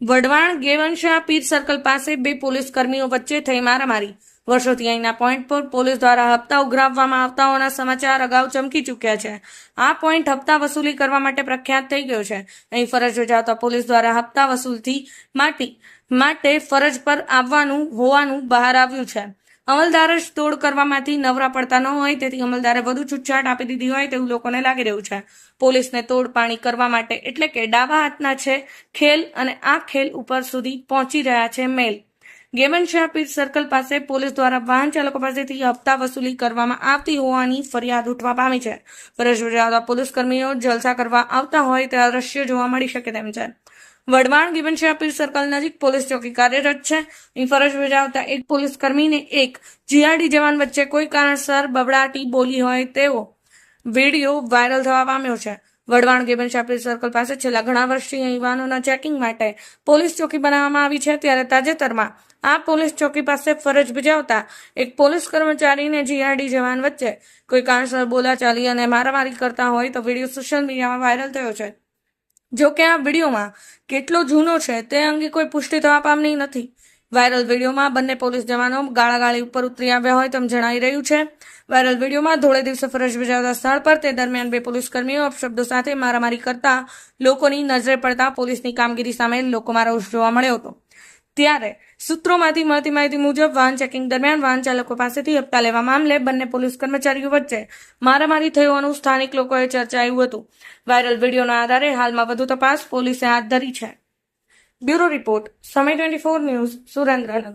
વઢવાણ ગેવનશાહ પીર circle પાસે બે police કર્મીઓ વચ્ચે થઈ મારામારી. વર્ષોથી અહીંના પોઈન્ટ પર પોલીસ દ્વારા હપ્તા ઉઘરાવવામાં આવતા હોવાના સમાચાર અગાઉ ચમકી ચૂક્યા છે. આ પોઈન્ટ હપ્તા વસૂલી કરવા માટે પ્રખ્યાત થઈ ગયો છે. અહીં ફરજ બજાવતા પોલીસ દ્વારા હપ્તા વસૂલથી માટે માટે ફરજ પર આવવાનું, હોવાનું બહાર આવ્યું છે. અમલદાર જ તોડ કરવામાંથી નવરા પડતા ન હોય, તેથી અમલદારે વધુ છૂટછાટ આપી દીધી હોય તેવું લોકોને લાગી રહ્યું છે. પોલીસને તોડ પાણી કરવા માટે એટલે કે ડાબા હાથના છે ખેલ અને આ ખેલ ઉપર સુધી પહોંચી રહ્યા છે મેલ. ગેમન શાહપીર સર્કલ પાસે પોલીસ દ્વારા વાહન ચાલકો પાસેથી હપ્તા વસૂલી કરવામાં આવતી હોવાની ફરિયાદ ઉઠવા પામી છે. ફરજ બજાવતા પોલીસ કર્મીઓ જલસા કરવા આવતા હોય તેવા દ્રશ્યો જોવા મળી શકે તેમ છે. વઢવાણ ગિબનશાહપીર સર્કલ નજીક પોલીસ ચોકી કાર્યરત છે. અહીં ફરજ બજાવતા એક પોલીસ કર્મીને એક જીઆરડી જવાન વચ્ચે કોઈ કારણસર બબડાટી બોલી હોય તેવો વીડિયો વાયરલ થવા પામ્યો છે. વડવાણ ગેબન સર્કલ પાસે છેલ્લા ઘણા વર્ષથી અહીં વાહનોના ચેકિંગ માટે પોલીસ ચોકી બનાવવામાં આવી છે. ત્યારે તાજેતરમાં આ પોલીસ ચોકી પાસે ફરજ બજાવતા એક પોલીસ કર્મચારીને જીઆરડી જવાન વચ્ચે કોઈ કારણસર બોલાચાલી અને મારામારી કરતા હોય તો વીડિયો સોશિયલ મીડિયામાં વાયરલ થયો છે. જો કે આ વિડીયોમાં કેટલો જૂનો છે તે અંગે કોઈ પુષ્ટિ થવા પામની નથી. વાયરલ વિડીયોમાં બંને પોલીસ જવાનો ગાળાગાળી ઉપર ઉતરી આવ્યા હોય તેમ જણાઈ રહ્યું છે. વાયરલ વિડીયોમાં ધોળે દિવસે ફરજ બજાવતા સ્થળ પર તે દરમિયાન બે પોલીસ કર્મીઓ અપશબ્દો સાથે મારામારી કરતા લોકોની નજરે પડતા પોલીસની કામગીરી સામે લોકોમાં રોષ જોવા મળ્યો હતો. ત્યારે સૂત્રોમાંથી મળતી માહિતી મુજબ વાહન ચેકિંગ દરમિયાન વાહન ચાલકો પાસેથી હપ્તા લેવા મામલે બંને પોલીસ કર્મચારીઓ વચ્ચે મારામારી થઈ હોવાનું સ્થાનિક લોકોએ ચર્ચાયું હતું. વાયરલ વિડીયોના આધારે હાલમાં વધુ તપાસ પોલીસે હાથ ધરી છે. Bureau report, Samay twenty four news, Surendranagar.